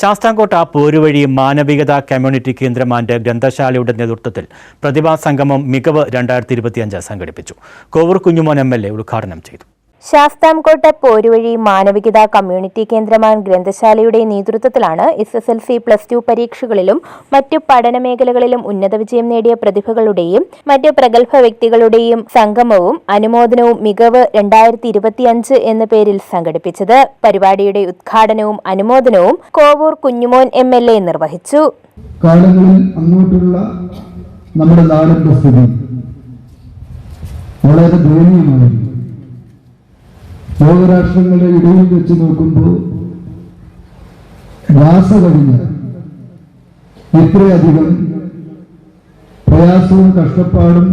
Sasthamkotta Poruvazhi മാനവികത community കേന്ദ്രം and ഗ്രന്ഥശാലയുടെ നേതൃത്വത്തിൽ പ്രതിഭാ സംഗമം മികവ് രണ്ടായിരത്തി ഇരുപത്തിയഞ്ച് സംഘടിപ്പിച്ചു. Kovoor Kunjumon M L A ഉദ്ഘാടനം ചെയ്തു. ശാസ്താംകോട്ട പോരുവഴി മാനവികത കമ്മ്യൂണിറ്റി കേന്ദ്രമാൻ ഗ്രന്ഥശാലയുടെ നേതൃത്വത്തിലാണ് S S L C plus two പരീക്ഷകളിലും മറ്റു പഠന മേഖലകളിലും ഉന്നത വിജയം നേടിയ പ്രതിഭകളുടെയും മറ്റു പ്രഗത്ഭ വ്യക്തികളുടെയും സംഗമവും അനുമോദനവും മികവ് രണ്ടായിരത്തി ഇരുപത്തിയഞ്ച് എന്ന പേരിൽ സംഘടിപ്പിച്ചത്. പരിപാടിയുടെ ഉദ്ഘാടനവും അനുമോദനവും Kovoor Kunjumon M L A നിർവഹിച്ചു. അങ്ങോട്ടുള്ള നമ്മുടെ നാടിന്റെ സ്ഥിതി വളരെ ദയനീയമായിരുന്നു. ലോകരാഷ്ട്രങ്ങളുടെ ഇടയിൽ വെച്ച് നോക്കുമ്പോൾ രാസ കഴിഞ്ഞ് ഇത്രയധികം പ്രയാസവും കഷ്ടപ്പാടും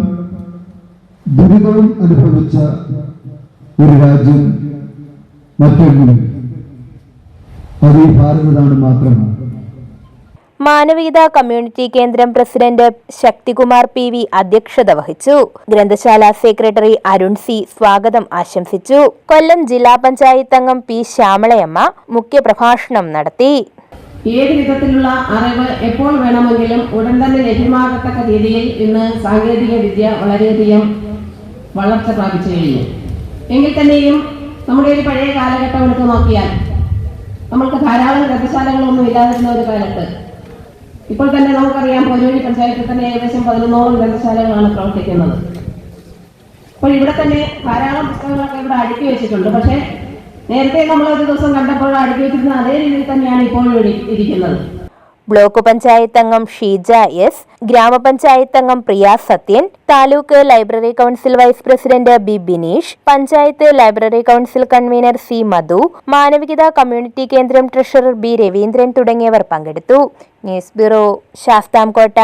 ദുരിതവും അനുഭവിച്ച ഒരു രാജ്യം മറ്റൊന്നിനും അത് ഈ ഭാരതനാട് മാത്രമാണ്. മാനവികത കമ്മ്യൂണിറ്റി കേന്ദ്രം പ്രസിഡന്റ് ശക്തികുമാർ പി വി അധ്യക്ഷത വഹിച്ചു. ഗ്രന്ഥശാല സെക്രട്ടറി അരുൺ സി സ്വാഗതം ആശംസിച്ചു. കൊല്ലം ജില്ലാ പഞ്ചായത്ത് അംഗം പി ശ്യാമളയമ്മ മുഖ്യപ്രഭാഷണം നടത്തി. ഏത് വിധത്തിലുള്ള അറിവ് എപ്പോൾ വേണമെങ്കിലും ഉടൻ തന്നെ ലഭ്യമാകത്തക്ക രീതിയിൽ ഇന്ന് സാങ്കേതിക വിദ്യ വളരെയധികം വളർച്ച പ്രാപിച്ചു കഴിഞ്ഞു. എങ്കിൽ തന്നെയും നമ്മുടെ ഒരു പഴയ കാലഘട്ടം എടുത്ത് നോക്കിയാൽ നമ്മൾക്ക് ധാരാളം ഗ്രന്ഥശാലകളൊന്നും ഇല്ലാതിരുന്ന ഒരു കാലത്ത് ഇപ്പോൾ തന്നെ നമുക്കറിയാം പൊരുവഴി പഞ്ചായത്തിൽ തന്നെ ഏകദേശം പതിനൊന്നോളം ഗ്രന്ഥശാലകളാണ് പ്രവർത്തിക്കുന്നത്. അപ്പോൾ ഇവിടെ തന്നെ ധാരാളം പുസ്തകങ്ങളൊക്കെ ഇവിടെ അടുക്കി വെച്ചിട്ടുണ്ട്. പക്ഷേ നേരത്തെ നമ്മൾ ഒരു ദിവസം കണ്ടപ്പോൾ അടുക്കി വെച്ചിരുന്ന അതേ രീതിയിൽ തന്നെയാണ് ഇപ്പോഴും ഇരി- ഇരിക്കുന്നത്. ബ്ലോക്ക് പഞ്ചായത്ത് അംഗം ഷീജ എസ് ഗ്രാമപഞ്ചായത്ത് അംഗം Priya Sathyan taluk library council vice president B Bineesh panchayat library council convener C Madhu Manavikatha community കേന്ദ്രം ട്രഷറർ ബി രവീന്ദ്രൻ തുടങ്ങിയവർ പങ്കെടുത്തു. News bureau Sasthamkotta.